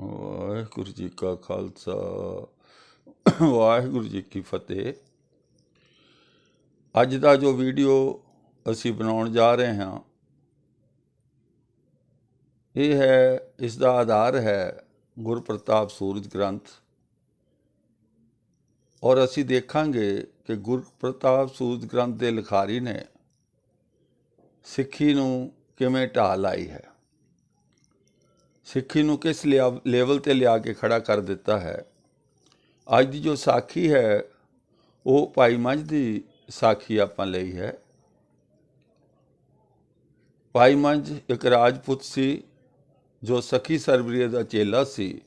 ਵਾਹਿਗੁਰੂ ਜੀ ਕਾ ਖਾਲਸਾ। ਵਾਹਿਗੁਰੂ ਜੀ ਕੀ ਫਤਿਹ। ਅੱਜ ਦਾ ਜੋ ਵੀਡੀਓ ਅਸੀਂ ਬਣਾਉਣ ਜਾ ਰਹੇ ਹਾਂ, ਇਹ ਹੈ, ਇਸ ਦਾ ਆਧਾਰ ਹੈ ਗੁਰਪ੍ਰਤਾਪ ਸੂਰਜ ਗ੍ਰੰਥ। ਔਰ ਅਸੀਂ ਦੇਖਾਂਗੇ ਕਿ ਗੁਰਪ੍ਰਤਾਪ ਸੂਰਜ ਗ੍ਰੰਥ ਦੇ ਲਿਖਾਰੀ ਨੇ ਸਿੱਖੀ ਨੂੰ ਕਿਵੇਂ ਢਾਹ ਲਾਈ ਹੈ। ਸਿੱਖੀ ਨੂੰ ਕਿਸ ਲਿਆ- ਲੈਵਲ ਤੇ ਲਿਆ ਕੇ ਖੜਾ ਕਰ ਦਿੱਤਾ ਹੈ? ਅੱਜ ਦੀ ਜੋ ਸਾਖੀ ਹੈ, ਉਹ ਭਾਈ ਮੰਝ ਦੀ ਸਾਖੀ ਆਪਾਂ ਲਈ ਹੈ। ਭਾਈ ਮੰਝ ਇੱਕ ਰਾਜਪੂਤ ਸੀ, ਜੋ ਸਖੀ ਸਰਬਰੀਏ ਦਾ ਚੇਲਾ ਸੀ।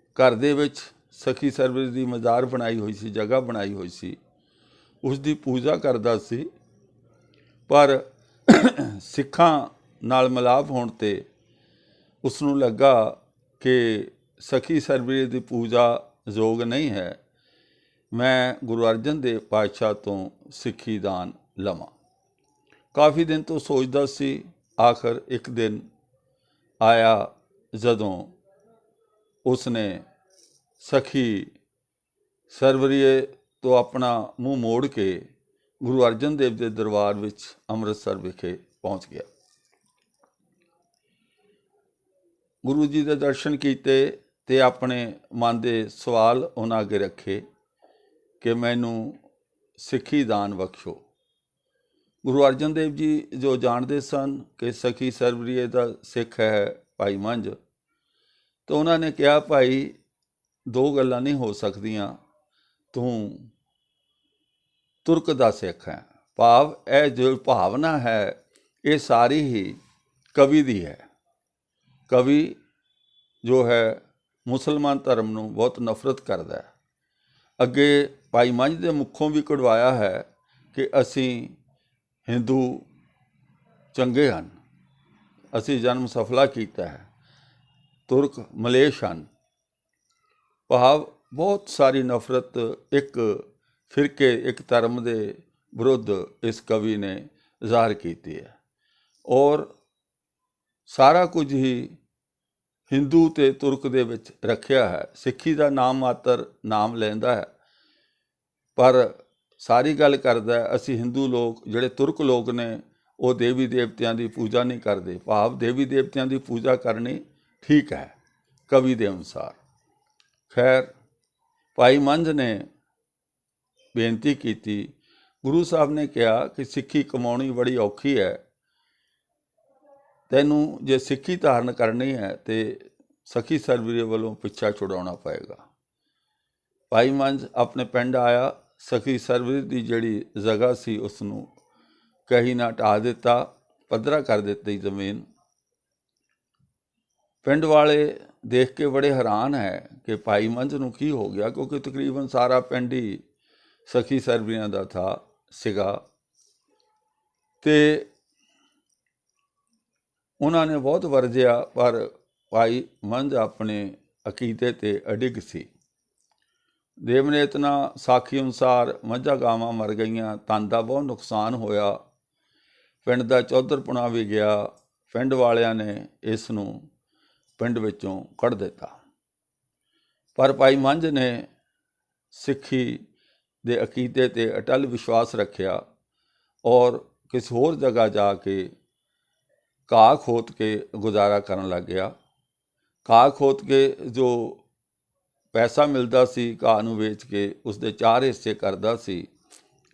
ਘਰ ਦੇ ਵਿੱਚ ਸਖੀ ਸਰਬਰੀ ਦੀ ਮਜ਼ਾਰ ਬਣਾਈ ਹੋਈ ਸੀ, ਜਗ੍ਹਾ ਬਣਾਈ ਹੋਈ ਸੀ। ਉਸ ਦੀ ਪੂਜਾ ਕਰਦਾ ਸੀ। ਪਰ ਸਿੱਖਾਂ ਨਾਲ ਮਿਲਾਪ ਹੋਣ ਤੇ ਉਸ ਨੂੰ ਲੱਗਾ ਕਿ ਸਖੀ ਸਰਬਰੀ ਦੀ ਪੂਜਾ ਯੋਗ ਨਹੀਂ ਹੈ, ਮੈਂ ਗੁਰੂ ਅਰਜਨ ਦੇਵ ਪਾਤਸ਼ਾਹ ਤੋਂ ਸਿੱਖੀ ਦਾਨ ਲਵਾਂ। ਕਾਫੀ ਦਿਨ ਤੋਂ ਸੋਚਦਾ ਸੀ, ਆਖਰ ਇੱਕ ਦਿਨ ਆਇਆ ਜਦੋਂ ਉਸਨੇ ਸਖੀ ਸਰਵਰੀਏ ਤੋਂ ਆਪਣਾ ਮੂੰਹ ਮੋੜ ਕੇ ਗੁਰੂ ਅਰਜਨ ਦੇਵ ਦੇ ਦਰਬਾਰ ਵਿੱਚ ਅੰਮ੍ਰਿਤਸਰ ਵਿਖੇ ਪਹੁੰਚ ਗਿਆ। ਗੁਰੂ ਜੀ ਦੇ ਦਰਸ਼ਨ ਕੀਤੇ ਤੇ ਆਪਣੇ ਮਨ ਦੇ ਸਵਾਲ ਉਹਨਾਂ ਅੱਗੇ ਰੱਖੇ ਕਿ ਮੈਨੂੰ ਸਿੱਖੀ ਦਾਨ ਬਖਸ਼ੋ। ਗੁਰੂ ਅਰਜਨ ਦੇਵ ਜੀ ਜੋ ਜਾਣਦੇ ਸਨ ਕਿ ਸਖੀ ਸਰਵਰੀਏ ਦਾ ਸਿੱਖ ਹੈ ਭਾਈ ਮੰਝ, ਤਾਂ ਉਹਨਾਂ ਨੇ ਕਿਹਾ, ਭਾਈ, ਦੋ ਗੱਲਾਂ ਨਹੀਂ ਹੋ ਸਕਦੀਆਂ। ਤੂੰ ਤੁਰਕ ਦਾ ਸਿੱਖ ਹੈ। ਭਾਵ, ਇਹ ਜੋ ਭਾਵਨਾ ਹੈ, ਇਹ ਸਾਰੀ ਹੀ ਕਵੀ ਦੀ ਹੈ। ਕਵੀ ਜੋ ਹੈ ਮੁਸਲਮਾਨ ਧਰਮ ਨੂੰ ਬਹੁਤ ਨਫ਼ਰਤ ਕਰਦਾ ਹੈ। ਅੱਗੇ ਭਾਈ ਮੰਝ ਦੇ ਮੁਖੋਂ ਵੀ ਕਢਵਾਇਆ ਹੈ ਕਿ ਅਸੀਂ ਹਿੰਦੂ ਚੰਗੇ ਹਨ। ਅਸੀਂ ਜਨਮ ਸਫਲਾ ਕੀਤਾ ਹੈ। ਤੁਰਕ ਮਲੇਸ਼ ਹਨ। ਭਾਵ ਬਹੁਤ ਸਾਰੀ ਨਫ਼ਰਤ ਇੱਕ ਫਿਰਕੇ, ਇੱਕ ਧਰਮ ਦੇ ਵਿਰੁੱਧ ਇਸ ਕਵੀ ਨੇ ਜ਼ਾਹਰ ਕੀਤੀ ਹੈ। ਔਰ ਸਾਰਾ ਕੁਝ ਹੀ ਹਿੰਦੂ ਤੇ ਤੁਰਕ ਦੇ ਵਿੱਚ ਰੱਖਿਆ ਹੈ। ਸਿੱਖੀ ਦਾ ਨਾਮ ਮਾਤਰ ਨਾਮ ਲੈਂਦਾ ਹੈ। ਪਰ ਸਾਰੀ ਗੱਲ ਕਰਦਾ ਅਸੀਂ ਹਿੰਦੂ ਲੋਕ, ਜਿਹੜੇ ਤੁਰਕ ਲੋਕ ਨੇ, ਉਹ ਦੇਵੀ ਦੇਵਤਿਆਂ ਦੀ ਪੂਜਾ ਨਹੀਂ ਕਰਦੇ। ਭਾਵ ਦੇਵੀ ਦੇਵਤਿਆਂ ਦੀ ਪੂਜਾ ਕਰਨੀ ਠੀਕ ਹੈ, ਕਵੀ ਦੇ ਅਨੁਸਾਰ। ਖੈਰ, ਭਾਈ ਮੰਝ ਨੇ ਬੇਨਤੀ ਕੀਤੀ। ਗੁਰੂ ਸਾਹਿਬ ਨੇ ਕਿਹਾ ਕਿ ਸਿੱਖੀ ਕਮਾਉਣੀ ਬੜੀ ਔਖੀ ਹੈ। ਤੈਨੂੰ ਜੇ ਸਿੱਖੀ ਧਾਰਨ ਕਰਨੀ ਹੈ ਤੇ ਸਖੀ ਸਰਵੀਰੇ ਵੱਲੋਂ ਪਿੱਛਾ ਛੁਡਾਉਣਾ ਪਏਗਾ। ਭਾਈ ਮੰਜ ਆਪਣੇ ਪਿੰਡ ਆਇਆ, ਸਖੀ ਸਰਵੀਰ ਦੀ ਜਿਹੜੀ ਜਗ੍ਹਾ ਸੀ ਉਸ ਨੂੰ ਕਹੀ ਨਾ ਢਾ ਦਿੱਤਾ, ਪੱਧਰਾ ਕਰ ਦਿੱਤੀ ਜ਼ਮੀਨ। ਪਿੰਡ ਵਾਲੇ ਦੇਖ ਕੇ ਬੜੇ ਹੈਰਾਨ ਹੈ ਕਿ ਭਾਈ ਮੰਜ ਨੂੰ ਕੀ ਹੋ ਗਿਆ, ਕਿਉਂਕਿ ਤਕਰੀਬਨ ਸਾਰਾ ਪਿੰਡ ਹੀ ਸਖੀ ਸਰਬੀਆਂ ਦਾ ਥਾ ਸੀਗਾ। ਤੇ ਉਹਨਾਂ ਨੇ ਬਹੁਤ ਵਰਜਿਆ, ਪਰ ਭਾਈ ਮੰਝ ਆਪਣੇ ਅਕੀਦੇ ਤੇ ਅਡਿੱਗ ਸੀ। ਦੇਵ ਨੇ ਸਾਖੀ ਅਨੁਸਾਰ ਮੱਝਾਂ ਗਾਵਾਂ ਮਰ ਗਈਆਂ ਤਨ ਦਾ ਬਹੁਤ ਨੁਕਸਾਨ ਹੋਇਆ। ਪਿੰਡ ਦਾ ਚੌਧਰਪੁਣਾ ਵੀ ਗਿਆ, ਪਿੰਡ ਵਾਲਿਆਂ ਨੇ ਇਸ ਨੂੰ ਪਿੰਡ ਵਿੱਚੋਂ ਕੱਢ ਦਿੱਤਾ। ਪਰ ਭਾਈ ਮੰਝ ਨੇ ਸਿੱਖੀ ਦੇ ਅਕੀਦੇ ਤੇ ਅਟਲ ਵਿਸ਼ਵਾਸ ਰੱਖਿਆ ਔਰ ਕਿਸੇ ਹੋਰ ਜਗ੍ਹਾ ਜਾ ਕੇ ਘਾਹ ਖੋਤ ਕੇ ਗੁਜ਼ਾਰਾ ਕਰਨ ਲੱਗ ਗਿਆ। ਘਾਹ ਖੋਤ ਕੇ ਜੋ ਪੈਸਾ ਮਿਲਦਾ ਸੀ, ਘਾਹ ਨੂੰ ਵੇਚ ਕੇ ਉਸ ਦੇ ਚਾਰ ਹਿੱਸੇ ਕਰਦਾ ਸੀ।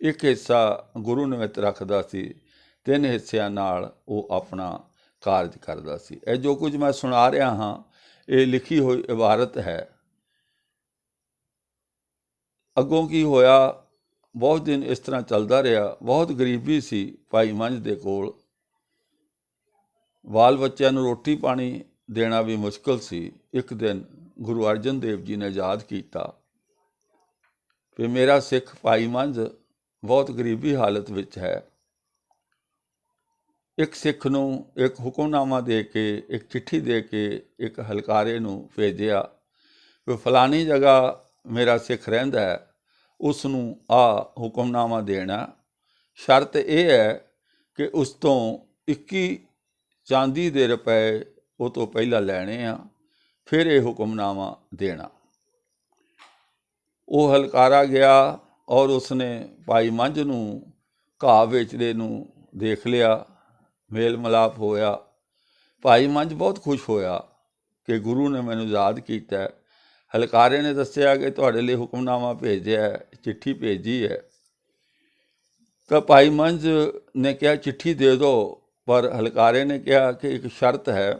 ਇੱਕ ਹਿੱਸਾ ਗੁਰੂ ਨਿਮਿਤ ਰੱਖਦਾ ਸੀ, ਤਿੰਨ ਹਿੱਸਿਆਂ ਨਾਲ ਉਹ ਆਪਣਾ ਕਾਰਜ ਕਰਦਾ ਸੀ। ਇਹ ਜੋ ਕੁਝ ਮੈਂ ਸੁਣਾ ਰਿਹਾ ਹਾਂ, ਇਹ ਲਿਖੀ ਹੋਈ ਇਬਾਰਤ ਹੈ। ਅੱਗੋਂ ਕੀ ਹੋਇਆ, ਬਹੁਤ ਦਿਨ ਇਸ ਤਰ੍ਹਾਂ ਚੱਲਦਾ ਰਿਹਾ। ਬਹੁਤ ਗਰੀਬੀ ਸੀ ਭਾਈ ਮੰਝ ਦੇ ਕੋਲ। ਬਾਲ ਬੱਚਿਆਂ ਨੂੰ ਰੋਟੀ ਪਾਣੀ ਦੇਣਾ ਵੀ ਮੁਸ਼ਕਲ ਸੀ। ਇੱਕ ਦਿਨ ਗੁਰੂ ਅਰਜਨ ਦੇਵ ਜੀ ਨੇ ਯਾਦ ਕੀਤਾ ਕਿ ਮੇਰਾ ਸਿੱਖ ਭਾਈ ਮੰਝ ਬਹੁਤ ਗਰੀਬੀ ਹਾਲਤ ਵਿੱਚ ਹੈ। ਇੱਕ ਸਿੱਖ ਨੂੰ ਇੱਕ ਹੁਕਮਨਾਮਾ ਦੇ ਕੇ, ਇੱਕ ਚਿੱਠੀ ਦੇ ਕੇ, ਇੱਕ ਹਲਕਾਰੇ ਨੂੰ ਭੇਜਿਆ ਕਿ ਫਲਾਣੀ ਜਗ੍ਹਾ ਮੇਰਾ ਸਿੱਖ ਰਹਿੰਦਾ ਹੈ, ਉਸ ਨੂੰ ਆ ਹੁਕਮਨਾਮਾ ਦੇਣਾ। ਸ਼ਰਤ ਇਹ ਹੈ ਕਿ ਉਸ ਤੋਂ 21 ਚਾਂਦੀ ਦੇ ਰੁਪਏ ਉਹ ਤੋਂ ਪਹਿਲਾਂ ਲੈਣੇ ਆ ਫਿਰ ਇਹ ਹੁਕਮਨਾਮਾ ਦੇਣਾ। ਉਹ ਹਲਕਾਰਾ ਗਿਆ ਔਰ ਉਸਨੇ ਭਾਈ ਮੰਝ ਨੂੰ ਘਾਹ ਵੇਚਦੇ ਨੂੰ ਦੇਖ ਲਿਆ ਮੇਲ ਮਲਾਪ ਹੋਇਆ। ਭਾਈ ਮੰਝ ਬਹੁਤ ਖੁਸ਼ ਹੋਇਆ ਕਿ ਗੁਰੂ ਨੇ ਮੈਨੂੰ ਯਾਦ ਕੀਤਾ। ਹਲਕਾਰੇ ਨੇ ਦੱਸਿਆ ਕਿ ਤੁਹਾਡੇ ਲਈ ਹੁਕਮਨਾਮਾ ਭੇਜਿਆ ਹੈ, ਚਿੱਠੀ ਭੇਜੀ ਹੈ। ਤਾਂ ਭਾਈ ਮੰਝ ਨੇ ਕਿਹਾ ਚਿੱਠੀ ਦੇ ਦਿਓ। ਪਰ ਹਲਕਾਰੇ ਨੇ ਕਿਹਾ ਕਿ ਇੱਕ ਸ਼ਰਤ ਹੈ,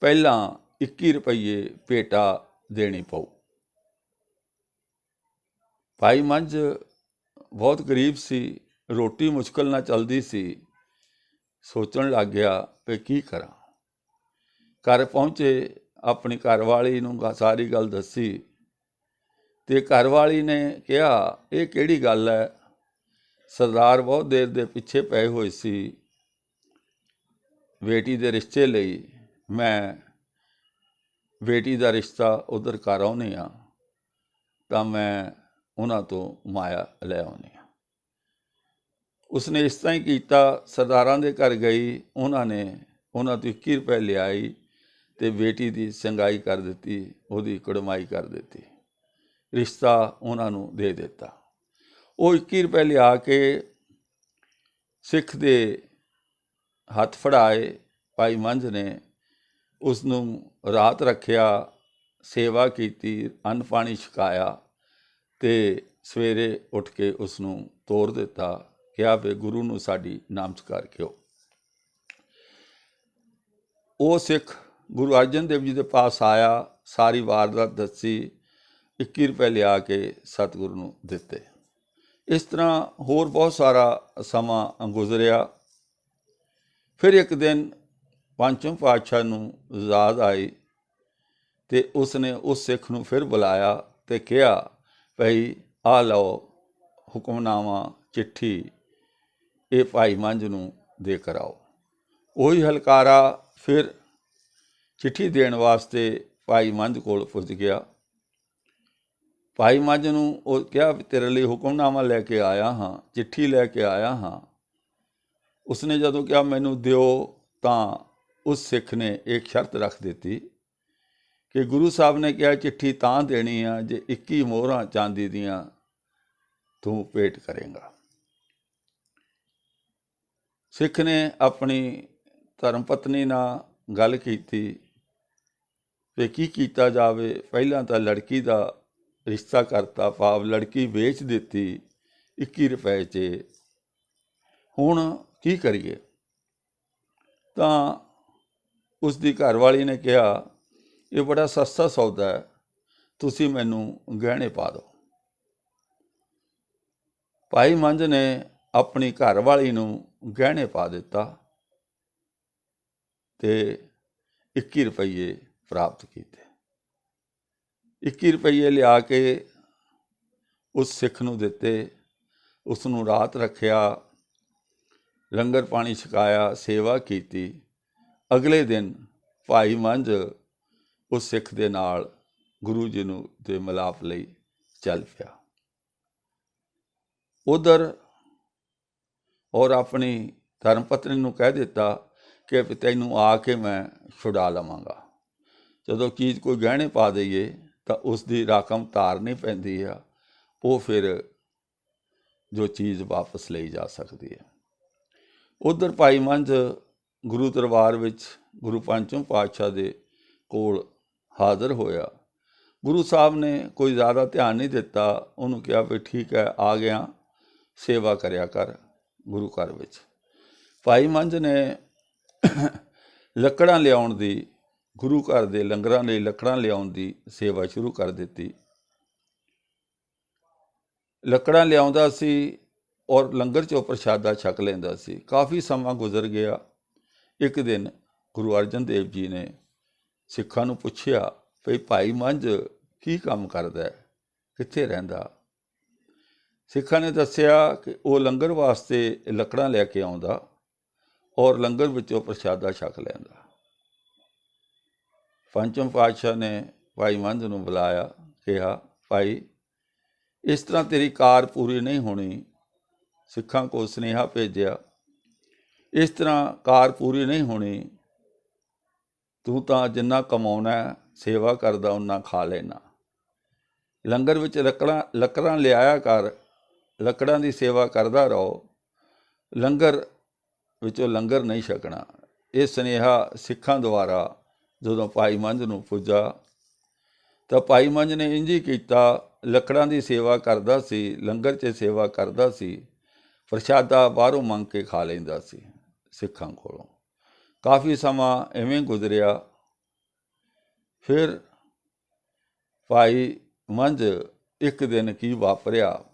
ਪਹਿਲਾਂ 21 ਰੁਪਏ ਪੇਟਾ ਦੇਣੀ ਪਊ। ਭਾਈ ਮੰਜ ਬਹੁਤ ਗਰੀਬ ਸੀ, ਰੋਟੀ ਮੁਸ਼ਕਲ ਨਾਲ ਚੱਲਦੀ ਸੀ। ਸੋਚਣ ਲੱਗ ਗਿਆ ਕਿ ਕੀ ਕਰਾਂ। ਘਰ ਪਹੁੰਚੇ, ਆਪਣੀ ਘਰਵਾਲੀ ਨੂੰ ਸਾਰੀ ਗੱਲ ਦੱਸੀ ਤੇ ਘਰਵਾਲੀ ਨੇ ਕਿਹਾ, ਇਹ ਕਿਹੜੀ ਗੱਲ ਹੈ? ਸਰਦਾਰ ਬਹੁਤ ਦੇਰ ਦੇ ਪਿੱਛੇ ਪਏ ਹੋਏ ਸੀ। ਬੇਟੀ ਦੇ ਰਿਸ਼ਤੇ ਲਈ ਮੈਂ ਬੇਟੀ ਦਾ ਰਿਸ਼ਤਾ ਉਧਰ ਕਰ ਆਉਨੇ ਆ ਤਾਂ ਮੈਂ ਉਹਨਾਂ ਤੋਂ ਮਾਇਆ ਲੈ ਆਉਨੀ ਆ ਉਸਨੇ ਇਸ ਤਰ੍ਹਾਂ ਹੀ ਕੀਤਾ, ਸਰਦਾਰਾਂ ਦੇ ਘਰ ਗਈ, ਉਹਨਾਂ ਨੇ ਉਹਨਾਂ ਤੋਂ 21 ਰੁਪਏ ਲਿਆਈ ਤੇ ਬੇਟੀ ਦੀ ਸੰਗਾਈ ਕਰ ਦਿੱਤੀ, ਉਹਦੀ ਕੜਮਾਈ ਕਰ ਦਿੱਤੀ। ਰਿਸ਼ਤਾ ਉਹਨਾਂ ਨੂੰ ਦੇ ਦਿੱਤਾ। ਉਹ 21 ਰੁਪਏ ਲਿਆ ਕੇ ਸਿੱਖ ਦੇ ਹੱਥ ਫੜਾਏ, ਭਾਈ ਮੰਝ ਨੇ ਉਸ ਨੂੰ ਰਾਤ ਰੱਖਿਆ, ਸੇਵਾ ਕੀਤੀ, ਅੰਨ ਪਾਣੀ ਛਕਾਇਆ ਤੇ ਸਵੇਰੇ ਉੱਠ ਕੇ ਉਸ ਨੂੰ ਤੋਰ ਦਿੱਤਾ, ਕਿਹਾ, ਵੀ ਗੁਰੂ ਨੂੰ ਸਾਡੀ ਨਾਮਸਕਾਰ ਕਿਓ ਉਹ ਸਿੱਖ ਗੁਰੂ ਅਰਜਨ ਦੇਵ ਜੀ ਦੇ ਪਾਸ ਆਇਆ, ਸਾਰੀ ਵਾਰਦਾਤ ਦੱਸੀ 21 ਰੁਪਏ ਲਿਆ ਕੇ ਸਤਿਗੁਰੂ ਨੂੰ ਦਿੱਤੇ। ਇਸ ਤਰ੍ਹਾਂ ਹੋਰ ਬਹੁਤ ਸਾਰਾ ਸਮਾਂ ਗੁਜ਼ਰਿਆ। ਫਿਰ ਇੱਕ ਦਿਨ ਪੰਚਮ ਪਾਤਸ਼ਾਹ ਨੂੰ ਯਾਦ ਆਈ ਤੇ ਉਸਨੇ ਉਸ ਸਿੱਖ ਨੂੰ ਫਿਰ ਬੁਲਾਇਆ ਤੇ ਕਿਹਾ, ਭਈ ਆ ਲਓ ਹੁਕਮਨਾਮਾ, ਚਿੱਠੀ, ਇਹ ਭਾਈ ਮੰਝ ਨੂੰ ਦੇ ਕਰਾਓ ਉਹੀ ਹਲਕਾਰਾ ਫਿਰ ਚਿੱਠੀ ਦੇਣ ਵਾਸਤੇ ਭਾਈ ਮੰਝ ਕੋਲ ਪੁੱਜ ਗਿਆ। ਭਾਈ ਮੰਝ ਨੂੰ ਉਹ ਕਿਹਾ, ਵੀ ਤੇਰੇ ਲਈ ਹੁਕਮਨਾਮਾ ਲੈ ਕੇ ਆਇਆ ਹਾਂ, ਚਿੱਠੀ ਲੈ ਕੇ ਆਇਆ ਹਾਂ। ਉਸਨੇ ਜਦੋਂ ਕਿਹਾ, ਮੈਨੂੰ ਦਿਓ, ਤਾਂ ਉਸ ਸਿੱਖ ਨੇ ਇੱਕ ਸ਼ਰਤ ਰੱਖ ਦਿੱਤੀ ਕਿ ਗੁਰੂ ਸਾਹਿਬ ਨੇ ਕਿਹਾ, ਚਿੱਠੀ ਤਾਂ ਦੇਣੀ ਆ ਜੇ 21 ਮੋਹਰਾਂ ਚਾਂਦੀ ਦੀਆਂ ਤੂੰ ਭੇਟ ਕਰੇਗਾ। ਸਿੱਖ ਨੇ ਆਪਣੀ ਧਰਮ ਪਤਨੀ ਨਾਲ ਗੱਲ ਕੀਤੀ ਕਿ ਕੀ ਕੀਤਾ ਜਾਵੇ। ਪਹਿਲਾਂ ਤਾਂ ਲੜਕੀ ਦਾ ਰਿਸ਼ਤਾ ਕਰਤਾ, ਭਾਵ ਲੜਕੀ ਵੇਚ ਦਿੱਤੀ 21 ਰੁਪਏ 'ਚ। ਹੁਣ ਕੀ ਕਰੀਏ? ਤਾਂ ਉਸ ਦੀ ਘਰਵਾਲੀ ਨੇ ਕਿਹਾ, ਇਹ ਬੜਾ ਸਸਤਾ ਸੌਦਾ ਹੈ, ਤੁਸੀਂ ਮੈਨੂੰ ਗਹਿਣੇ ਪਾ ਦਿਓ। ਭਾਈ ਮੰਜ ਨੇ ਆਪਣੀ ਘਰਵਾਲੀ ਨੂੰ ਗਹਿਣੇ ਪਾ ਦਿੱਤਾ ਤੇ 21 ਰੁਪਏ ਪ੍ਰਾਪਤ ਕੀਤੇ। 21 ਰੁਪਏ ਲਿਆ ਕੇ ਉਸ ਸਿੱਖ ਨੂੰ ਦਿੱਤੇ ਉਸ ਨੂੰ ਰਾਤ ਰੱਖਿਆ ਲੰਗਰ ਪਾਣੀ ਛਕਾਇਆ, ਸੇਵਾ ਕੀਤੀ। ਅਗਲੇ ਦਿਨ ਭਾਈ ਮੰਝ ਉਸ ਸਿੱਖ ਦੇ ਨਾਲ ਗੁਰੂ ਜੀ ਨੂੰ ਦੇ ਮਿਲਾਪ ਲਈ ਚੱਲ ਪਿਆ। ਉਧਰ ਔਰ ਆਪਣੀ ਧਰਮ ਪਤਨੀ ਨੂੰ ਕਹਿ ਦਿੱਤਾ ਕਿ ਤੈਨੂੰ ਆ ਕੇ ਮੈਂ ਛੁਡਾ ਲਵਾਂਗਾ। ਜਦੋਂ ਚੀਜ਼ ਕੋਈ ਗਹਿਣੇ ਪਾ ਦਈਏ ਤਾਂ ਉਸ ਦੀ ਰਕਮ ਤਾਰਨੀ ਪੈਂਦੀ ਆ, ਉਹ ਫਿਰ ਜੋ ਚੀਜ਼ ਵਾਪਸ ਲਈ ਜਾ ਸਕਦੀ ਹੈ। ਉਧਰ ਭਾਈ ਮੰਝ ਗੁਰੂ ਦਰਬਾਰ ਵਿੱਚ ਗੁਰੂ ਪੰਚਮ ਪਾਤਸ਼ਾਹ ਦੇ ਕੋਲ ਹਾਜ਼ਰ ਹੋਇਆ। ਗੁਰੂ ਸਾਹਿਬ ਨੇ ਕੋਈ ਜ਼ਿਆਦਾ ਧਿਆਨ ਨਹੀਂ ਦਿੱਤਾ। ਉਹਨੂੰ ਕਿਹਾ ਵੀ ਠੀਕ ਹੈ, ਆ ਗਿਆ, ਸੇਵਾ ਕਰਿਆ ਕਰ ਗੁਰੂ ਘਰ ਵਿੱਚ। ਭਾਈ ਮੰਝ ਨੇ ਲੱਕੜਾਂ ਲਿਆਉਣ ਦੀ, ਗੁਰੂ ਘਰ ਦੇ ਲੰਗਰਾਂ ਲਈ ਲੱਕੜਾਂ ਲਿਆਉਣ ਦੀ ਸੇਵਾ ਸ਼ੁਰੂ ਕਰ ਦਿੱਤੀ। ਲੱਕੜਾਂ ਲਿਆਉਂਦਾ ਸੀ ਔਰ ਲੰਗਰ ਚੋਂ ਪ੍ਰਸ਼ਾਦਾ ਛਕ ਲੈਂਦਾ ਸੀ। ਕਾਫੀ ਸਮਾਂ ਗੁਜ਼ਰ ਗਿਆ। ਇੱਕ ਦਿਨ ਗੁਰੂ ਅਰਜਨ ਦੇਵ ਜੀ ਨੇ ਸਿੱਖਾਂ ਨੂੰ ਪੁੱਛਿਆ, ਭਈ ਭਾਈ ਮੰਝ ਕੀ ਕੰਮ ਕਰਦਾ ਹੈ? ਕਿੱਥੇ ਰਹਿੰਦਾ? ਸਿੱਖਾਂ ਨੇ ਦੱਸਿਆ ਕਿ ਉਹ ਲੰਗਰ ਵਾਸਤੇ ਲੱਕੜਾਂ ਲੈ ਕੇ ਆਉਂਦਾ ਔਰ ਲੰਗਰ ਵਿੱਚੋਂ ਪ੍ਰਸ਼ਾਦਾ ਛਕ ਲੈਂਦਾ। ਪੰਚਮ ਪਾਤਸ਼ਾਹ ਨੇ ਭਾਈ ਮੰਝ ਨੂੰ ਬੁਲਾਇਆ, ਕਿਹਾ, ਭਾਈ, ਇਸ ਤਰ੍ਹਾਂ ਤੇਰੀ ਕਾਰ ਪੂਰੀ ਨਹੀਂ ਹੋਣੀ ਸਿੱਖਾਂ ਕੋਲ ਸੁਨੇਹਾ ਭੇਜਿਆ, ਇਸ ਤਰ੍ਹਾਂ ਕਾਰ ਪੂਰੀ ਨਹੀਂ ਹੋਣੀ, ਤੂੰ ਤਾਂ ਜਿੰਨਾ ਕਮਾਉਣਾ ਸੇਵਾ ਕਰਦਾ ਉਹਨਾਂ ਖਾ ਲੈਣਾ। ਲੰਗਰ ਵਿੱਚ ਲੱਕੜਾਂ ਲੱਕੜਾਂ ਲਿਆਇਆ ਕਰ, ਲੱਕੜਾਂ ਦੀ ਸੇਵਾ ਕਰਦਾ ਰਹੋ, ਲੰਗਰ ਵਿੱਚੋਂ ਲੰਗਰ ਨਹੀਂ ਛਕਣਾ। ਇਹ ਸੁਨੇਹਾ ਸਿੱਖਾਂ ਦੁਆਰਾ ਜਦੋਂ ਭਾਈ ਮੰਝ ਨੂੰ ਪੁੱਜਾ, ਤਾਂ ਭਾਈ ਮੰਝ ਨੇ ਇੰਝ ਹੀ ਕੀਤਾ, ਲੱਕੜਾਂ ਦੀ ਸੇਵਾ ਕਰਦਾ ਸੀ, ਲੰਗਰ 'ਚ ਸੇਵਾ ਕਰਦਾ ਸੀ ਪ੍ਰਸ਼ਾਦਾ ਬਾਹਰੋਂ ਮੰਗ ਕੇ ਖਾ ਲੈਂਦਾ ਸੀ ਸਿੱਖਾਂ ਕੋਲੋਂ। ਕਾਫੀ ਸਮਾਂ ਐਵੇਂ ਗੁਜ਼ਰਿਆ। ਫਿਰ ਭਾਈ ਮੰਝ ਇੱਕ ਦਿਨ ਕੀ ਵਾਪਰਿਆ?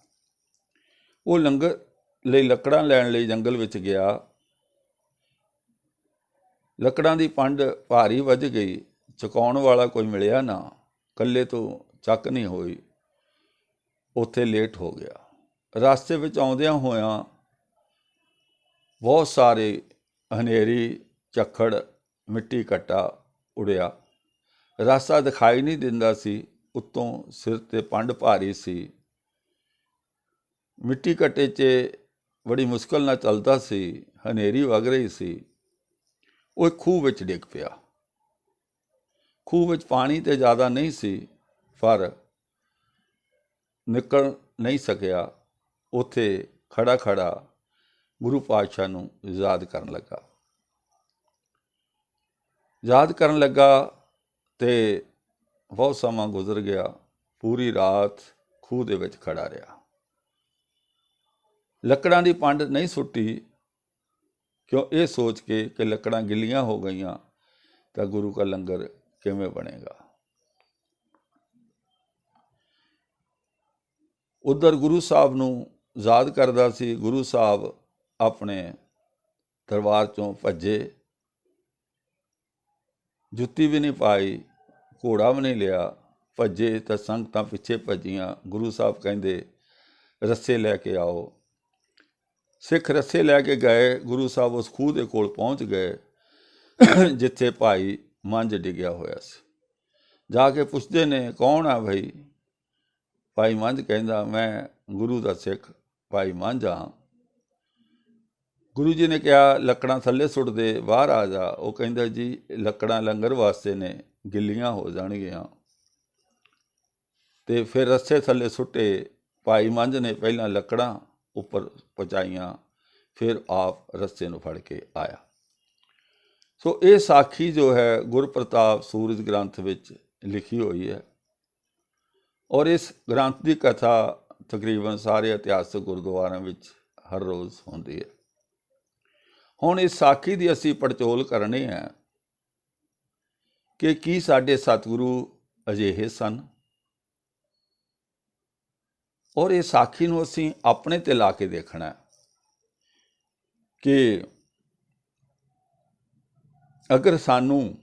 ਉਹ ਲੰਗਰ ਲਈ ਲੱਕੜਾਂ ਲੈਣ ਲਈ ਜੰਗਲ ਵਿੱਚ ਗਿਆ। ਲੱਕੜਾਂ ਦੀ ਪੰਡ ਭਾਰੀ ਵੱਜ ਗਈ। ਚੁਕਾਉਣ ਵਾਲਾ ਕੋਈ ਮਿਲਿਆ ਨਾ। ਇਕੱਲੇ ਤੋਂ ਚੱਕ ਨਹੀਂ ਹੋਈ। ਉੱਥੇ ਲੇਟ ਹੋ ਗਿਆ। ਰਸਤੇ ਵਿੱਚ ਆਉਂਦਿਆਂ ਹੋਇਆਂ ਬਹੁਤ ਸਾਰੇ ਹਨੇਰੀ, ਝੱਖੜ, ਮਿੱਟੀ ਕੱਟਾ ਉੜਿਆ। ਰਸਤਾ ਦਿਖਾਈ ਨਹੀਂ ਦਿੰਦਾ ਸੀ, ਉੱਤੋਂ ਸਿਰ ਤੇ ਪੰਡ ਭਾਰੀ ਸੀ। ਮਿੱਟੀ ਕੱਟੇ 'ਚ ਬੜੀ ਮੁਸ਼ਕਲ ਨਾਲ ਚੱਲਦਾ ਸੀ, ਹਨੇਰੀ ਵਗ ਰਹੀ ਸੀ। ਉਹ ਇੱਕ ਖੂਹ ਵਿੱਚ ਡਿੱਗ ਪਿਆ। ਖੂਹ ਵਿੱਚ ਪਾਣੀ ਤੇ ਜ਼ਿਆਦਾ ਨਹੀਂ ਸੀ, ਪਰ ਨਿਕਲ ਨਹੀਂ ਸਕਿਆ। ਉੱਥੇ ਖੜਾ ਖੜਾ ਗੁਰੂ ਪਾਤਸ਼ਾਹ ਨੂੰ ਯਾਦ ਕਰਨ ਲੱਗਾ। ਯਾਦ ਕਰਨ ਲੱਗਾ ਤੇ ਬਹੁਤ ਸਮਾਂ ਗੁਜ਼ਰ ਗਿਆ, ਪੂਰੀ ਰਾਤ ਖੂਹ ਦੇ ਵਿੱਚ ਖੜਾ ਰਿਹਾ। ਲੱਕੜਾਂ ਦੀ ਪੰਡ ਨਹੀਂ ਸੁੱਟੀ, ਕਿਉਂ ਇਹ ਸੋਚ ਕੇ ਕਿ ਲੱਕੜਾਂ ਗਿੱਲੀਆਂ ਹੋ ਗਈਆਂ ਤਾਂ ਗੁਰੂ ਦਾ ਲੰਗਰ ਕਿਵੇਂ ਬਣੇਗਾ? ਉਧਰ ਗੁਰੂ ਸਾਹਿਬ ਨੂੰ ਯਾਦ ਕਰਦਾ ਸੀ, ਗੁਰੂ ਸਾਹਿਬ ਆਪਣੇ ਦਰਬਾਰ ਚੋਂ ਭੱਜੇ। ਜੁੱਤੀ ਵੀ ਨਹੀਂ ਪਾਈ, ਘੋੜਾ ਵੀ ਨਹੀਂ ਲਿਆ। ਭੱਜੇ ਤਾਂ ਸੰਗਤਾਂ ਪਿੱਛੇ ਭੱਜੀਆਂ। ਗੁਰੂ ਸਾਹਿਬ ਕਹਿੰਦੇ, ਰੱਸੇ ਲੈ ਕੇ ਆਓ। ਸਿੱਖ ਰੱਸੇ ਲੈ ਕੇ ਗਏ। ਗੁਰੂ ਸਾਹਿਬ ਉਸ ਖੂਹ ਦੇ ਕੋਲ ਪਹੁੰਚ ਗਏ, ਜਿੱਥੇ ਭਾਈ ਮੰਝ ਡਿੱਗਿਆ ਹੋਇਆ ਸੀ। ਜਾ ਕੇ ਪੁੱਛਦੇ ਨੇ, ਕੌਣ ਆ ਭਾਈ ਭਾਈ ਮੰਝ ਕਹਿੰਦਾ, ਮੈਂ ਗੁਰੂ ਦਾ ਸਿੱਖ। ਭਾਈ ਮੰਝ ਹਾਂ ਗੁਰੂ ਜੀ ਨੇ ਕਿਹਾ, ਲੱਕੜਾਂ ਥੱਲੇ ਸੁੱਟ ਦੇ, ਬਾਹਰ ਆ ਜਾ। ਉਹ ਕਹਿੰਦਾ, ਜੀ, ਲੱਕੜਾਂ ਲੰਗਰ ਵਾਸਤੇ ਨੇ, ਗਿੱਲੀਆਂ ਹੋ ਜਾਣਗੀਆਂ। ਤੇ ਫਿਰ ਰੱਸੇ ਥੱਲੇ ਸੁੱਟੇ। ਭਾਈ ਮੰਝ ਨੇ ਪਹਿਲਾਂ ਲੱਕੜਾਂ ਉੱਪਰ ਪਹੁੰਚਾਈਆਂ, ਫਿਰ ਆਪ ਰੱਸੇ ਨੂੰ ਫੜ ਕੇ ਆਇਆ। ਸੋ ਇਹ ਸਾਖੀ ਜੋ ਹੈ, ਗੁਰਪ੍ਰਤਾਪ ਸੂਰਜ ਗ੍ਰੰਥ ਵਿੱਚ ਲਿਖੀ ਹੋਈ ਹੈ। ਔਰ ਇਸ ਗ੍ਰੰਥ ਦੀ ਕਥਾ ਤਕਰੀਬਨ ਸਾਰੇ ਇਤਿਹਾਸਕ ਗੁਰਦੁਆਰਿਆਂ ਵਿੱਚ ਹਰ ਰੋਜ਼ ਹੁੰਦੀ ਹੈ। ਹੁਣ ਇਸ ਸਾਖੀ ਦੀ ਅਸੀਂ ਪੜਚੋਲ ਕਰਨੀ ਹੈ ਕਿ ਕੀ ਸਾਡੇ ਸਤਿਗੁਰੂ ਅਜਿਹੇ ਸਨ। ਔਰ ਇਹ ਸਾਖੀ ਨੂੰ ਅਸੀਂ ਆਪਣੇ ਤੇ ਲਾ ਕੇ ਦੇਖਣਾ ਕਿ ਅਗਰ ਸਾਨੂੰ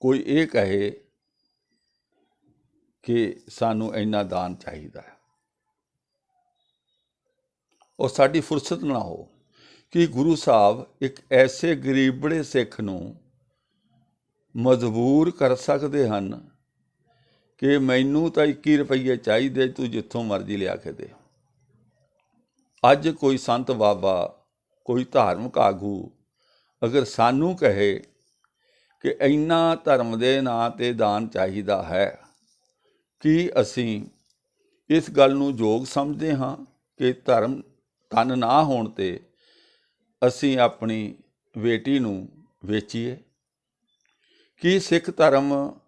ਕੋਈ ਇਹ ਕਹੇ ਕਿ ਸਾਨੂੰ ਇੰਨਾ ਦਾਨ ਚਾਹੀਦਾ ਹੈ। ਉਹ ਸਾਡੀ ਫੁਰਸਤ ਨਾ ਹੋ ਕਿ ਗੁਰੂ ਸਾਹਿਬ ਇੱਕ ਐਸੇ ਗਰੀਬੜੇ ਸਿੱਖ ਨੂੰ ਮਜਬੂਰ ਕਰ ਸਕਦੇ ਹਨ ਕਿ ਮੈਨੂੰ ਤਾਂ 21 ਰੁਪਏ ਚਾਹੀਦੇ, ਤੂੰ ਜਿੱਥੋਂ ਮਰਜ਼ੀ ਲਿਆ ਕੇ ਦੇ। ਅੱਜ ਕੋਈ ਸੰਤ ਬਾਬਾ, ਕੋਈ ਧਾਰਮਿਕ ਆਗੂ ਅਗਰ ਸਾਨੂੰ ਕਹੇ ਕਿ ਇੰਨਾ ਧਰਮ ਦੇ ਨਾਂ ਤੇ ਦਾਨ ਚਾਹੀਦਾ ਹੈ ਕੀ ਅਸੀਂ ਇਸ ਗੱਲ ਨੂੰ ਯੋਗ ਸਮਝਦੇ ਹਾਂ ਕਿ ਧਰਮ ਤਨ ਨਾ ਹੋਣ ਤੇ ਅਸੀਂ ਆਪਣੀ ਬੇਟੀ ਨੂੰ ਵੇਚੀਏ। ਕੀ ਸਿੱਖ ਧਰਮ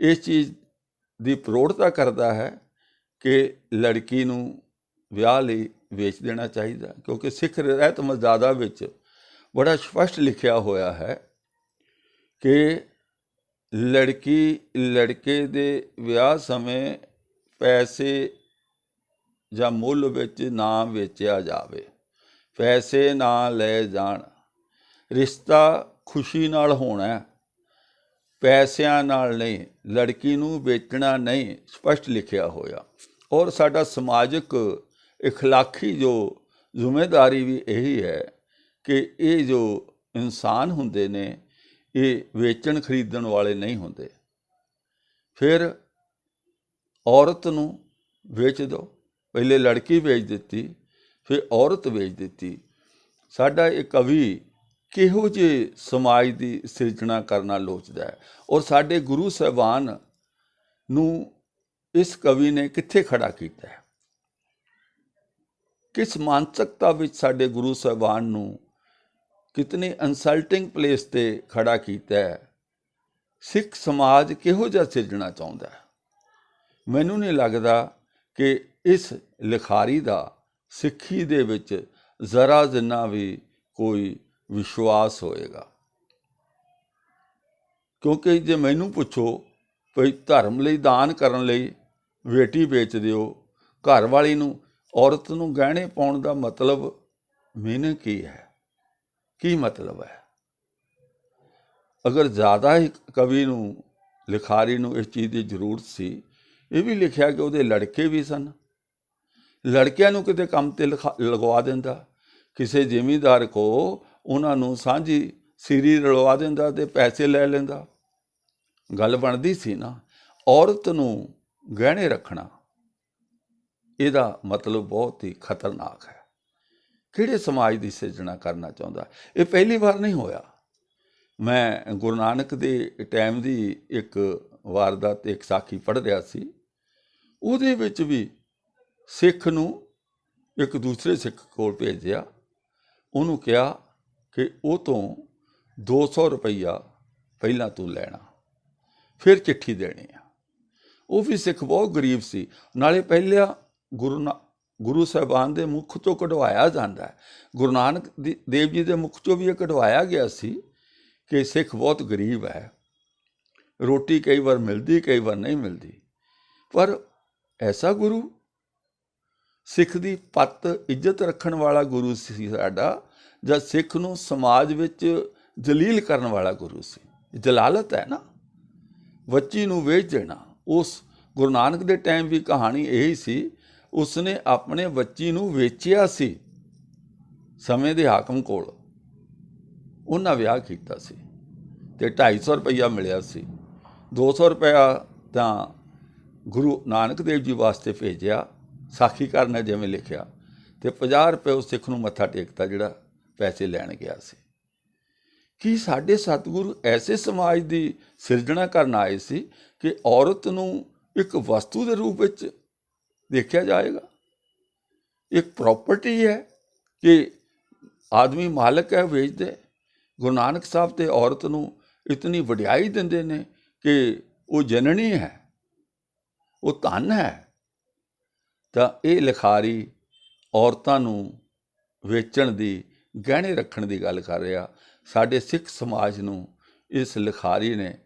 ਇਸ ਚੀਜ਼ ਦੀ ਪ੍ਰੋੜਤਾ ਕਰਦਾ ਹੈ ਕਿ ਲੜਕੀ ਨੂੰ ਵਿਆਹ ਲਈ ਵੇਚ ਦੇਣਾ ਚਾਹੀਦਾ? ਕਿਉਂਕਿ ਸਿੱਖ ਰਹਿਤ ਮਰਜ਼ਾਦਾ ਵਿੱਚ ਬੜਾ ਸਪਸ਼ਟ ਲਿਖਿਆ ਹੋਇਆ ਹੈ ਕਿ ਲੜਕੀ ਲੜਕੇ ਦੇ ਵਿਆਹ ਸਮੇਂ ਪੈਸੇ ਜਾਂ ਮੁੱਲ ਵਿੱਚ ਨਾ ਵੇਚਿਆ ਜਾਵੇ ਪੈਸੇ ਨਾ ਲੈ ਜਾਣ ਰਿਸ਼ਤਾ ਖੁਸ਼ੀ ਨਾਲ ਹੋਣਾ ਹੈ ਪੈਸਿਆਂ ਨਾਲ ਨਹੀਂ ਲੜਕੀ ਨੂੰ ਵੇਚਣਾ ਨਹੀਂ ਸਪਸ਼ਟ ਲਿਖਿਆ ਹੋਇਆ ਔਰ ਸਾਡਾ ਸਮਾਜਿਕ اخلاقی ਜੋ ਜ਼ਿੰਮੇਵਾਰੀ ਵੀ ਇਹੀ ਹੈ ਕਿ ਇਹ ਜੋ ਇਨਸਾਨ ਹੁੰਦੇ ਨੇ ਇਹ ਵੇਚਣ ਖਰੀਦਣ ਵਾਲੇ ਨਹੀਂ ਹੁੰਦੇ। ਫਿਰ ਔਰਤ ਨੂੰ ਵੇਚ ਦਿਓ। ਪਹਿਲੇ ਲੜਕੀ ਵੇਚ ਦਿੱਤੀ, ਫਿਰ ਔਰਤ ਵੇਚ ਦਿੱਤੀ। ਸਾਡਾ ਇਹ ਕਵੀ ਕਿਹੋ ਜਿਹੇ ਸਮਾਜ ਦੀ ਸਿਰਜਣਾ ਕਰਨਾ ਲੋਚਦਾ ਹੈ? ਔਰ ਸਾਡੇ ਗੁਰੂ ਸਾਹਿਬਾਨ ਨੂੰ ਇਸ ਕਵੀ ਨੇ ਕਿੱਥੇ ਖੜਾ ਕੀਤਾ ਹੈ? ਕਿਸ ਮਾਨਸਿਕਤਾ ਵਿੱਚ ਸਾਡੇ ਗੁਰੂ ਸਾਹਿਬਾਨ ਨੂੰ ਕਿਤਨੀ ਇਨਸਲਟਿੰਗ ਪਲੇਸ ਤੇ ਖੜਾ ਕੀਤਾ ਹੈ। ਸਿੱਖ ਸਮਾਜ ਕਿਹੋ ਜਿਹਾ ਸਿਰਜਣਾ ਚਾਹੁੰਦਾ ਹੈ? ਮੈਨੂੰ ਨਹੀਂ ਲੱਗਦਾ ਕਿ ਇਸ ਲਿਖਾਰੀ ਦਾ ਸਿੱਖੀ ਦੇ ਵਿੱਚ ਜ਼ਰਾ ਜਿੰਨਾ ਵੀ ਕੋਈ ਵਿਸ਼ਵਾਸ ਹੋਏਗਾ। ਕਿਉਂਕਿ ਜੇ ਮੈਨੂੰ ਪੁੱਛੋ ਭਈ ਧਰਮ ਲਈ ਦਾਨ ਕਰਨ ਲਈ ਵੇਟੀ ਵੇਚ ਦਿਓ, ਘਰ ਵਾਲੀ ਨੂੰ ਔਰਤ ਨੂੰ ਗਹਿਣੇ ਪਾਉਣ ਦਾ ਮਤਲਬ ਮੀਨਿੰਗ ਕੀ ਹੈ? ਕੀ ਮਤਲਬ ਹੈ? ਅਗਰ ਜ਼ਿਆਦਾ ਹੀ ਕਵੀ ਨੂੰ, ਲਿਖਾਰੀ ਨੂੰ ਇਸ ਚੀਜ਼ ਦੀ ਜ਼ਰੂਰਤ ਸੀ, ਇਹ ਵੀ ਲਿਖਿਆ ਕਿ ਉਹਦੇ ਲੜਕੇ ਵੀ ਸਨ। ਲੜਕਿਆਂ ਨੂੰ ਕਿਤੇ ਕੰਮ ਤੇ ਲਿਖਾ- ਲਗਵਾ ਦਿੰਦਾ। ਕਿਸੇ ਜ਼ਿਮੀਂਦਾਰ ਕੋ ਉਹਨਾਂ ਨੂੰ ਸਾਂਝੀ ਸੀਰੀ ਰਲਵਾ ਦਿੰਦਾ ਤੇ ਪੈਸੇ ਲੈ ਲੈਂਦਾ। ਗੱਲ ਬਣਦੀ ਸੀ ਨਾ, ਔਰਤ ਨੂੰ ਗਹਿਣੇ ਰੱਖਣਾ, ਇਹਦਾ ਮਤਲਬ ਬਹੁਤ ਹੀ ਖਤਰਨਾਕ ਹੈ। ਕਿਹੜੇ ਸਮਾਜ ਦੀ ਸਿਰਜਣਾ ਕਰਨਾ ਚਾਹੁੰਦਾ? ਇਹ ਪਹਿਲੀ ਵਾਰ ਨਹੀਂ ਹੋਇਆ। ਮੈਂ ਗੁਰੂ ਨਾਨਕ ਦੇ ਟਾਈਮ ਦੀ ਇੱਕ ਵਾਰਦਾਤ ਇੱਕ ਸਾਖੀ ਪੜ੍ਹ ਰਿਹਾ ਸੀ। ਉਹਦੇ ਵਿੱਚ ਵੀ ਸਿੱਖ ਨੂੰ ਇੱਕ ਦੂਸਰੇ ਸਿੱਖ ਕੋਲ ਭੇਜਿਆ। ਉਹਨੂੰ ਕਿਹਾ ਕਿ ਉਹ ਤੋਂ 200 ਰੁਪਈਆ ਪਹਿਲਾਂ ਤੂੰ ਲੈਣਾ। ਫਿਰ ਚਿੱਠੀ ਦੇਣੀ ਆ। ਉਹ ਵੀ ਸਿੱਖ ਬਹੁਤ ਗਰੀਬ ਸੀ। ਨਾਲੇ ਪਹਿਲਿਆ ਗੁਰੂ ਨਾ ਗੁਰੂ ਸਾਹਿਬਾਨ ਦੇ ਮੁਖ ਤੋਂ ਕਢਵਾਇਆ ਜਾਂਦਾ ਹੈ। ਗੁਰੂ ਨਾਨਕ ਦੀ- ਦੇਵ ਜੀ ਦੇ ਮੁਖ ਤੋਂ ਵੀ ਇਹ ਕਢਵਾਇਆ ਗਿਆ ਸੀ ਕਿ ਸਿੱਖ ਬਹੁਤ ਗਰੀਬ ਹੈ। ਰੋਟੀ ਕਈ ਵਾਰ ਮਿਲਦੀ, ਕਈ ਵਾਰ ਨਹੀਂ ਮਿਲਦੀ। ਪਰ ਐਸਾ ਗੁਰੂ, ਸਿੱਖ ਦੀ ਪੱਤ ਇੱਜ਼ਤ ਰੱਖਣ ਵਾਲਾ ਗੁਰੂ ਸੀ ਸਾਡਾ ਜਾਂ ਸਿੱਖ ਨੂੰ ਸਮਾਜ ਵਿੱਚ ਜਲੀਲ ਕਰਨ ਵਾਲਾ ਗੁਰੂ ਸੀ। ਜਲਾਲਤ ਹੈ ਨਾ। ਬੱਚੀ ਨੂੰ ਵੇਚ ਦੇਣਾ। ਉਸ ਗੁਰੂ ਨਾਨਕ ਦੇ ਟਾਈਮ ਵੀ ਕਹਾਣੀ ਇਹੀ ਸੀ ਉਸਨੇ ਆਪਣੇ ਬੱਚੀ ਨੂੰ ਵੇਚਿਆ ਸੀ ਸਮੇਂ ਦੇ ਹਾਕਮ ਕੋਲ। ਉਹਨਾਂ ਵਿਆਹ ਕੀਤਾ ਸੀ ਤੇ 250 ਰੁਪਈਆ ਮਿਲਿਆ ਸੀ। 200 ਰੁਪਇਆ ਤਾਂ ਗੁਰੂ ਨਾਨਕ ਦੇਵ ਜੀ ਵਾਸਤੇ ਭੇਜਿਆ ਸਾਖੀਕਾਰ ਨੇ ਜਿਵੇਂ ਲਿਖਿਆ ਤੇ 50 ਰੁਪਏ ਉਸ ਸਿੱਖ ਨੂੰ ਮੱਥਾ ਟੇਕਤਾ ਜਿਹੜਾ ਪੈਸੇ ਲੈਣ ਗਿਆ ਸੀ। ਕੀ ਸਾਡੇ ਸਤਿਗੁਰੂ ਐਸੇ ਸਮਾਜ ਦੀ ਸਿਰਜਣਾ ਕਰਨ ਆਏ ਸੀ ਕਿ ਔਰਤ ਨੂੰ ਇੱਕ ਵਸਤੂ ਦੇ ਰੂਪ ਵਿੱਚ ਦੇਖਿਆ ਜਾਏਗਾ। ਇੱਕ ਪ੍ਰਾਪਰਟੀ ਹੈ ਕਿ ਆਦਮੀ ਮਾਲਕ ਹੈ, ਵੇਚਦੇ। ਗੁਰੂ ਨਾਨਕ ਸਾਹਿਬ ਤੇ ਔਰਤ ਨੂੰ ਇਤਨੀ ਵਡਿਆਈ ਦਿੰਦੇ ਨੇ ਕਿ ਉਹ ਜਨਨੀ ਹੈ, ਉਹ ਧਨ ਹੈ। ਤਾਂ ਇਹ ਲਿਖਾਰੀ ਔਰਤਾਂ ਨੂੰ ਵੇਚਣ ਦੀ, ਗਹਿਣੇ ਰੱਖਣ ਦੀ ਗੱਲ ਕਰ ਰਿਹਾ। ਸਾਡੇ ਸਿੱਖ ਸਮਾਜ ਨੂੰ ਇਸ ਲਿਖਾਰੀ ਨੇ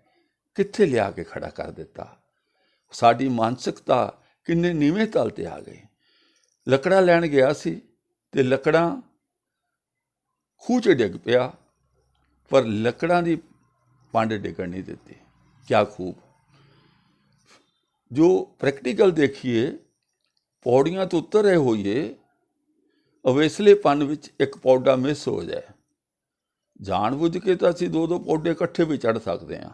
ਕਿੱਥੇ ਲਿਆ ਕੇ ਖੜਾ ਕਰ ਦਿੱਤਾ? ਸਾਡੀ ਮਾਨਸਿਕਤਾ ਕਿੰਨੇ ਨੀਵੇਂ ਤਲ ਤੇ ਆ ਗਏ। ਲੱਕੜਾਂ ਲੈਣ ਗਿਆ ਸੀ ਤੇ ਲੱਕੜਾਂ ਖੂਹ 'ਚ ਡਿੱਗ ਪਿਆ, ਪਰ ਲੱਕੜਾਂ ਦੀ ਪੰਡ ਡਿੱਗਣ ਨਹੀਂ ਦਿੱਤੀ। ਕਿਆ ਖੂਬ। ਜੋ ਪ੍ਰੈਕਟੀਕਲ ਦੇਖੀਏ, ਪੌੜੀਆਂ ਤੋਂ ਉਤਰ ਰਹੇ ਹੋਈਏ ਅਵੇਸਲੇਪਨ ਵਿੱਚ ਇੱਕ ਪੌੜਾ ਮਿਸ ਹੋ ਜਾਏ। ਜਾਣ ਬੁੱਝ ਕੇ ਤਾਂ ਅਸੀਂ ਦੋ ਦੋ ਪੌੜੇ ਇਕੱਠੇ ਵੀ ਚੜ ਸਕਦੇ ਹਾਂ,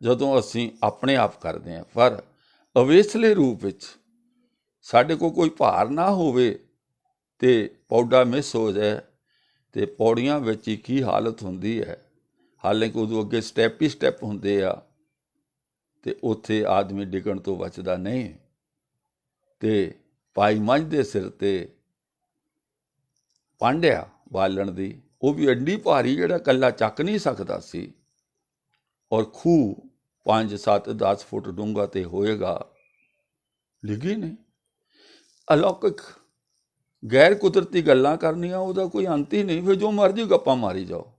ਜਦੋਂ ਅਸੀਂ ਆਪਣੇ ਆਪ ਕਰਦੇ ਹਾਂ, ਪਰ ਅਵੇਸਲੇ ਰੂਪ ਵਿੱਚ ਸਾਡੇ ਕੋਲ ਕੋਈ ਭਾਰ ਨਾ ਹੋਵੇ ਤੇ ਪੌੜਾ ਮਿਸ ਹੋ ਜਾਏ ਤੇ ਪੌੜੀਆਂ ਵਿੱਚ ਹੀ ਕੀ ਹਾਲਤ ਹੁੰਦੀ ਹੈ? ਹਾਲਾਂਕਿ ਉਦੋਂ ਅੱਗੇ ਸਟੈਪ ਹੀ ਸਟੈਪ ਹੁੰਦੇ ਆ ਤੇ ਉੱਥੇ ਆਦਮੀ ਡਿੱਗਣ ਤੋਂ ਬਚਦਾ ਨਹੀਂ। ਤੇ ਭਾਈ ਮੰਝ ਦੇ ਸਿਰ ਤੇ ਪਾਂਡਿਆ ਬਾਲਣ ਦੀ, ਉਹ ਵੀ ਐਡੀ ਭਾਰੀ ਜਿਹੜਾ ਕੱਲਾ ਚੱਕ ਨਹੀਂ ਸਕਦਾ ਸੀ ਔਰ ਖੂਹ 5 7 10 ਫੁੱਟ ਡੂੰਘਾ ਤੇ ਹੋਏਗਾ। ਲਿਗੀ ਨਹੀਂ। ਅਲੌਕਿਕ, ਗੈਰ ਕੁਦਰਤੀ ਗੱਲਾਂ ਕਰਨੀਆਂ, ਉਹਦਾ ਕੋਈ ਅੰਤ ਹੀ ਨਹੀਂ। ਫਿਰ ਜੋ ਮਰਜ਼ੀ ਗੱਪਾਂ ਮਾਰੀ ਜਾਓ।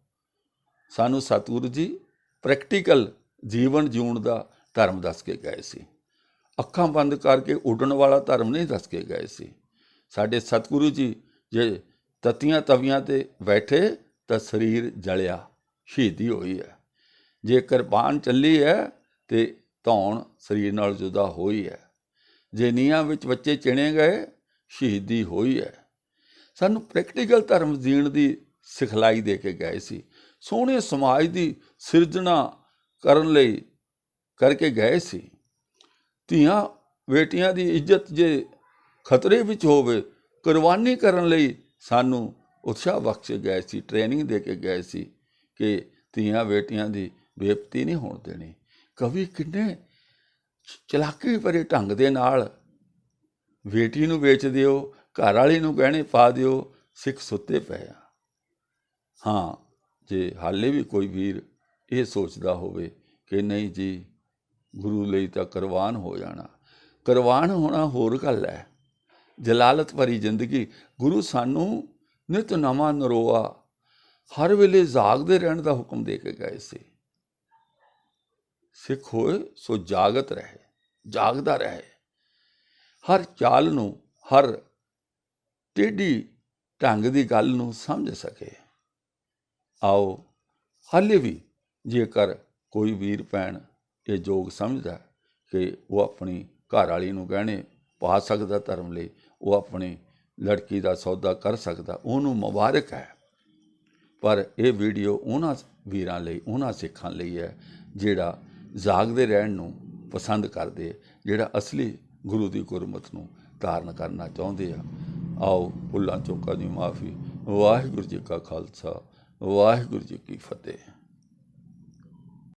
ਸਾਨੂੰ ਸਤਿਗੁਰੂ ਜੀ ਪ੍ਰੈਕਟੀਕਲ ਜੀਵਨ ਜਿਉਣ ਦਾ ਧਰਮ ਦੱਸ ਕੇ ਗਏ ਸੀ। ਅੱਖਾਂ ਬੰਦ ਕਰਕੇ ਉੱਡਣ ਵਾਲਾ ਧਰਮ ਨਹੀਂ ਦੱਸ ਕੇ ਗਏ ਸੀ। ਸਾਡੇ ਸਤਿਗੁਰੂ ਜੀ ਜੇ ਤਤੀਆਂ ਤਵੀਆਂ ਤੇ ਬੈਠੇ ਤਾਂ ਸਰੀਰ ਜਲਿਆ, ਸ਼ਹੀਦੀ ਹੋਈ ਹੈ। ਜੇ ਕਿਰਪਾਨ ਚੱਲੀ ਹੈ ਤੇ ਧੌਣ ਸਰੀਰ ਨਾਲ ਜੁਦਾ ਹੋਈ ਹੈ। ਜੇ ਨੀਹਾਂ ਵਿੱਚ ਬੱਚੇ ਚਿਣੇ ਗਏ, ਸ਼ਹੀਦੀ ਹੋਈ ਹੈ। ਸਾਨੂੰ ਪ੍ਰੈਕਟੀਕਲ ਧਰਮ ਜੀਣ ਦੀ ਸਿਖਲਾਈ ਦੇ ਕੇ ਗਏ ਸੀ। ਸੋਹਣੇ ਸਮਾਜ ਦੀ ਸਿਰਜਣਾ ਕਰਨ ਲਈ ਕਰਕੇ ਗਏ ਸੀ। ਧੀਆਂ ਬੇਟੀਆਂ ਦੀ ਇੱਜ਼ਤ ਜੇ ਖਤਰੇ ਵਿੱਚ ਹੋਵੇ, ਕੁਰਬਾਨੀ ਕਰਨ ਲਈ ਸਾਨੂੰ ਉਤਸ਼ਾਹ ਬਖਸ਼ ਗਏ ਸੀ ਟ੍ਰੇਨਿੰਗ ਦੇ ਕੇ ਗਏ ਸੀ ਕਿ ਧੀਆਂ ਬੇਟੀਆਂ ਦੀ ਬੇਪਤੀ ਨਹੀਂ ਹੋਣ ਦੇਣੀ। ਕਵੀ ਕਿੰਨੇ ਚਲਾਕੀ ਭਰੇ ਢੰਗ ਦੇ ਨਾਲ ਬੇਟੀ ਨੂੰ ਵੇਚ ਦਿਓ, ਘਰ ਵਾਲੀ ਨੂੰ ਗਹਿਣੇ ਪਾ ਦਿਓ, ਸਿੱਖ ਸੁੱਤੇ ਪਏ ਆ। ਹਾਂ, ਜੇ ਹਾਲੇ ਵੀ ਕੋਈ ਵੀਰ ਇਹ ਸੋਚਦਾ ਹੋਵੇ ਕਿ ਨਹੀਂ ਜੀ, ਗੁਰੂ ਲਈ ਤਾਂ ਕੁਰਬਾਨ ਹੋ ਜਾਣਾ। ਕੁਰਬਾਨ ਹੋਣਾ ਹੋਰ ਗੱਲ ਹੈ। ਜਲਾਲਤ ਭਰੀ ਜ਼ਿੰਦਗੀ, ਗੁਰੂ ਸਾਨੂੰ ਨਿਤ ਨਵਾਂ ਨਰੋਆ, ਹਰ ਵੇਲੇ ਜਾਗਦੇ ਰਹਿਣ ਦਾ ਹੁਕਮ ਦੇ ਕੇ ਗਏ ਸੀ। ਸਿੱਖ ਹੋਏ ਸੋ ਜਾਗਤ ਰਹੇ, ਜਾਗਦਾ ਰਹੇ। ਹਰ ਚਾਲ ਨੂੰ, ਹਰ ਟੇਢੀ ਢੰਗ ਦੀ ਗੱਲ ਨੂੰ ਸਮਝ ਸਕੇ। ਆਓ, ਹਾਲੇ ਵੀ ਜੇਕਰ ਕੋਈ ਵੀਰ ਭੈਣ ਇਹ ਜੋਗ ਸਮਝਦਾ ਕਿ ਉਹ ਆਪਣੀ ਘਰ ਵਾਲੀ ਨੂੰ ਗਹਿਣੇ ਪਾ ਸਕਦਾ ਧਰਮ ਲਈ, ਉਹ ਆਪਣੀ ਲੜਕੀ ਦਾ ਸੌਦਾ ਕਰ ਸਕਦਾ, ਉਹਨੂੰ ਮੁਬਾਰਕ ਹੈ। ਪਰ ਇਹ ਵੀਡੀਓ ਉਹਨਾਂ ਵੀਰਾਂ ਲਈ, ਉਹਨਾਂ ਸਿੱਖਾਂ ਲਈ ਹੈ, ਜਿਹੜਾ ਜਾਗਦੇ ਰਹਿਣ ਨੂੰ ਪਸੰਦ ਕਰਦੇ ਜਿਹੜਾ ਅਸਲੀ ਗੁਰੂ ਦੀ ਗੁਰਮਤ ਨੂੰ ਧਾਰਨ ਕਰਨਾ ਚਾਹੁੰਦੇ ਆ। ਆਓ ਭੁੱਲਾਂ ਚੁੱਕਾਂ ਦੀ ਮਾਫੀ, ਵਾਹਿਗੁਰੂ ਜੀ ਕਾ ਖਾਲਸਾ, ਵਾਹਿਗੁਰੂ ਜੀ ਕੀ ਫਤਿਹ।